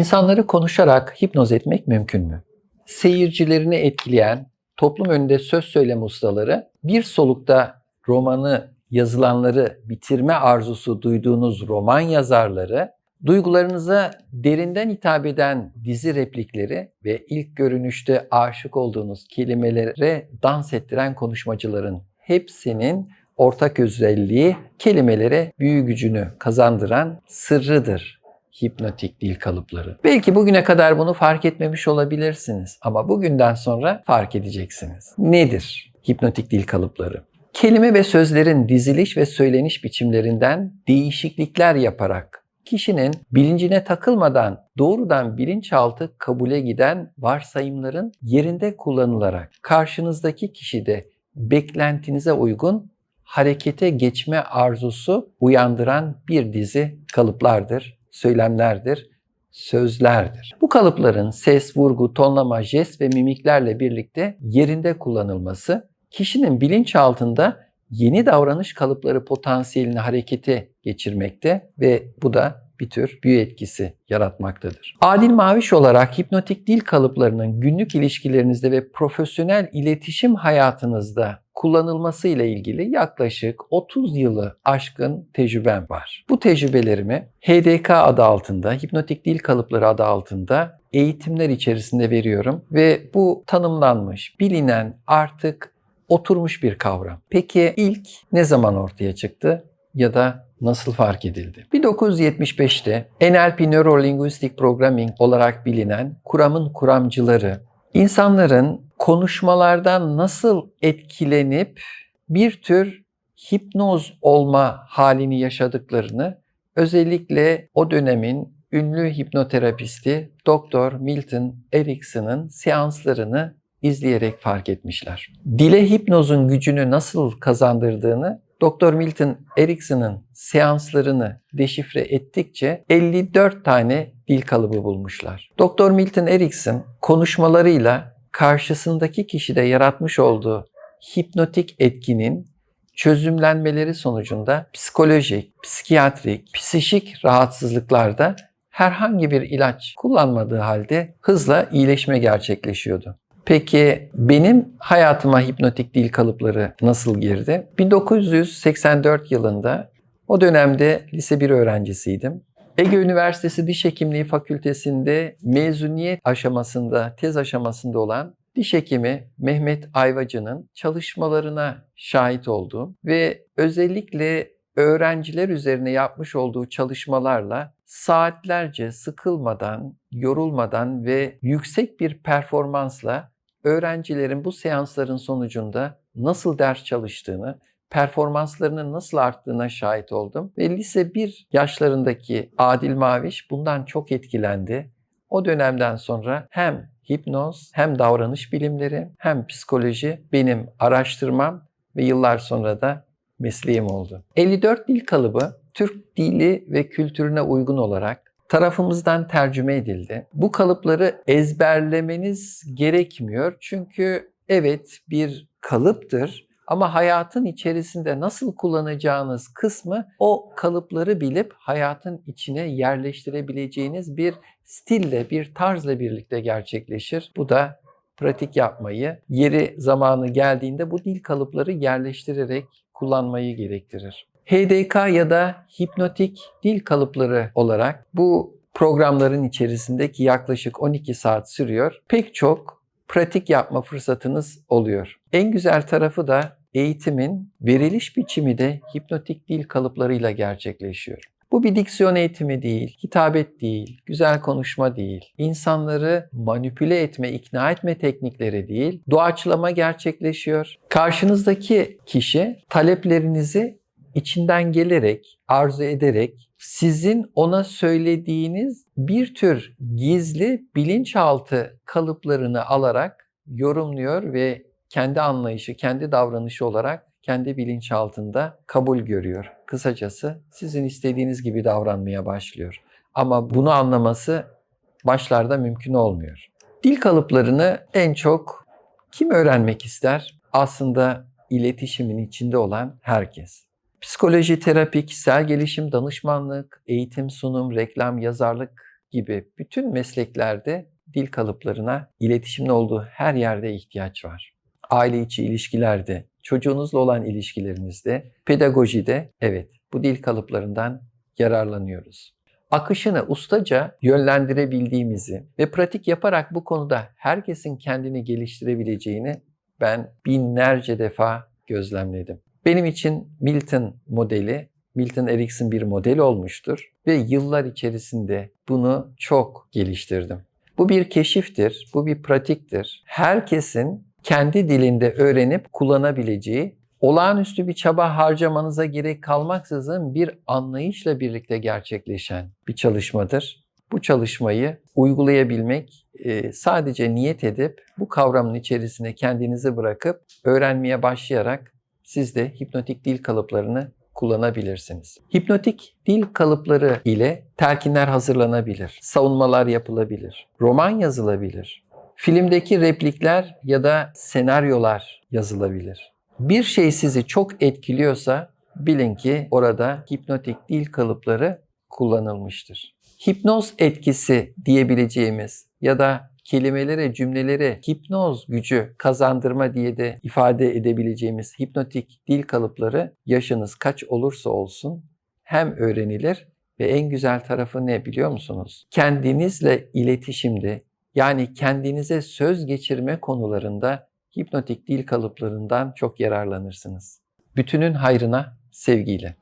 İnsanları konuşarak hipnoz etmek mümkün mü? Seyircilerini etkileyen toplum önünde söz söyleme ustaları bir solukta romanı yazılanları bitirme arzusu duyduğunuz roman yazarları duygularınıza derinden hitap eden dizi replikleri ve ilk görünüşte aşık olduğunuz kelimelere dans ettiren konuşmacıların hepsinin ortak özelliği kelimelere büyü gücünü kazandıran sırrıdır hipnotik dil kalıpları. Belki bugüne kadar bunu fark etmemiş olabilirsiniz ama bugünden sonra fark edeceksiniz. Nedir hipnotik dil kalıpları? Kelime ve sözlerin diziliş ve söyleniş biçimlerinden değişiklikler yaparak kişinin bilincine takılmadan doğrudan bilinçaltı kabule giden varsayımların yerinde kullanılarak karşınızdaki kişide beklentinize uygun harekete geçme arzusu uyandıran bir dizi kalıplardır, söylemlerdir, sözlerdir. Bu kalıpların ses, vurgu, tonlama, jest ve mimiklerle birlikte yerinde kullanılması kişinin bilinçaltında yeni davranış kalıpları potansiyelini harekete geçirmekte ve bu da bir tür büyü etkisi yaratmaktadır. Adil Maviş olarak hipnotik dil kalıplarının günlük ilişkilerinizde ve profesyonel iletişim hayatınızda kullanılması ile ilgili yaklaşık 30 yılı aşkın tecrübem var. Bu tecrübelerimi HDK adı altında, hipnotik dil kalıpları adı altında eğitimler içerisinde veriyorum ve bu tanımlanmış, bilinen, artık oturmuş bir kavram. Peki ilk ne zaman ortaya çıktı ya da nasıl fark edildi? 1975'te NLP Neuro Linguistic Programming olarak bilinen kuramın kuramcıları insanların konuşmalardan nasıl etkilenip bir tür hipnoz olma halini yaşadıklarını özellikle o dönemin ünlü hipnoterapisti Dr. Milton Erickson'ın seanslarını izleyerek fark etmişler. Dile hipnozun gücünü nasıl kazandırdığını Dr. Milton Erickson'ın seanslarını deşifre ettikçe 54 tane dil kalıbı bulmuşlar. Dr. Milton Erickson konuşmalarıyla karşısındaki kişide yaratmış olduğu hipnotik etkinin çözümlenmeleri sonucunda psikolojik, psikiyatrik, psişik rahatsızlıklarda herhangi bir ilaç kullanmadığı halde hızla iyileşme gerçekleşiyordu. Peki benim hayatıma hipnotik dil kalıpları nasıl girdi? 1984 yılında o dönemde lise 1 öğrencisiydim. Ege Üniversitesi Diş Hekimliği Fakültesi'nde mezuniyet aşamasında, tez aşamasında olan diş hekimi Mehmet Ayvacı'nın çalışmalarına şahit oldum ve özellikle öğrenciler üzerine yapmış olduğu çalışmalarla saatlerce sıkılmadan, yorulmadan ve yüksek bir performansla öğrencilerin bu seansların sonucunda nasıl ders çalıştığını, performanslarının nasıl arttığına şahit oldum. Ve lise 1 yaşlarındaki Adil Maviş bundan çok etkilendi. O dönemden sonra hem hipnoz hem davranış bilimleri hem psikoloji benim araştırmam ve yıllar sonra da mesleğim oldu. 54 dil kalıbı Türk dili ve kültürüne uygun olarak tarafımızdan tercüme edildi. Bu kalıpları ezberlemeniz gerekmiyor çünkü evet bir kalıptır ama hayatın içerisinde nasıl kullanacağınız kısmı o kalıpları bilip hayatın içine yerleştirebileceğiniz bir stille, bir tarzla birlikte gerçekleşir. Bu da pratik yapmayı, yeri zamanı geldiğinde bu dil kalıpları yerleştirerek kullanmayı gerektirir. HDK ya da hipnotik dil kalıpları olarak bu programların içerisindeki yaklaşık 12 saat sürüyor. Pek çok pratik yapma fırsatınız oluyor. En güzel tarafı da eğitimin veriliş biçimi de hipnotik dil kalıplarıyla gerçekleşiyor. Bu bir diksiyon eğitimi değil, hitabet değil, güzel konuşma değil, insanları manipüle etme, ikna etme teknikleri değil, doğaçlama gerçekleşiyor. Karşınızdaki kişi taleplerinizi içinden gelerek, arzu ederek sizin ona söylediğiniz bir tür gizli bilinçaltı kalıplarını alarak yorumluyor ve kendi anlayışı, kendi davranışı olarak kendi bilinçaltında kabul görüyor. Kısacası sizin istediğiniz gibi davranmaya başlıyor. Ama bunu anlaması başlarda mümkün olmuyor. Dil kalıplarını en çok kim öğrenmek ister? Aslında iletişimin içinde olan herkes. Psikoloji, terapi, kişisel gelişim, danışmanlık, eğitim, sunum, reklam, yazarlık gibi bütün mesleklerde dil kalıplarına iletişimin olduğu her yerde ihtiyaç var. Aile içi ilişkilerde, çocuğunuzla olan ilişkilerinizde, pedagojide evet bu dil kalıplarından yararlanıyoruz. Akışını ustaca yönlendirebildiğimizi ve pratik yaparak bu konuda herkesin kendini geliştirebileceğini ben binlerce defa gözlemledim. Benim için Milton modeli, Milton Erickson bir model olmuştur ve yıllar içerisinde bunu çok geliştirdim. Bu bir keşiftir, bu bir pratiktir. Herkesin kendi dilinde öğrenip kullanabileceği, olağanüstü bir çaba harcamanıza gerek kalmaksızın bir anlayışla birlikte gerçekleşen bir çalışmadır. Bu çalışmayı uygulayabilmek, e, sadece niyet edip bu kavramın içerisine kendinizi bırakıp öğrenmeye başlayarak siz de hipnotik dil kalıplarını kullanabilirsiniz. Hipnotik dil kalıpları ile telkinler hazırlanabilir, savunmalar yapılabilir, roman yazılabilir, filmdeki replikler ya da senaryolar yazılabilir. Bir şey sizi çok etkiliyorsa bilin ki orada hipnotik dil kalıpları kullanılmıştır. Hipnoz etkisi diyebileceğimiz ya da kelimelere, cümlelere hipnoz gücü kazandırma diye de ifade edebileceğimiz hipnotik dil kalıpları yaşınız kaç olursa olsun hem öğrenilir ve en güzel tarafı ne biliyor musunuz? Kendinizle iletişimde yani kendinize söz geçirme konularında hipnotik dil kalıplarından çok yararlanırsınız. Bütünün hayrına sevgiyle.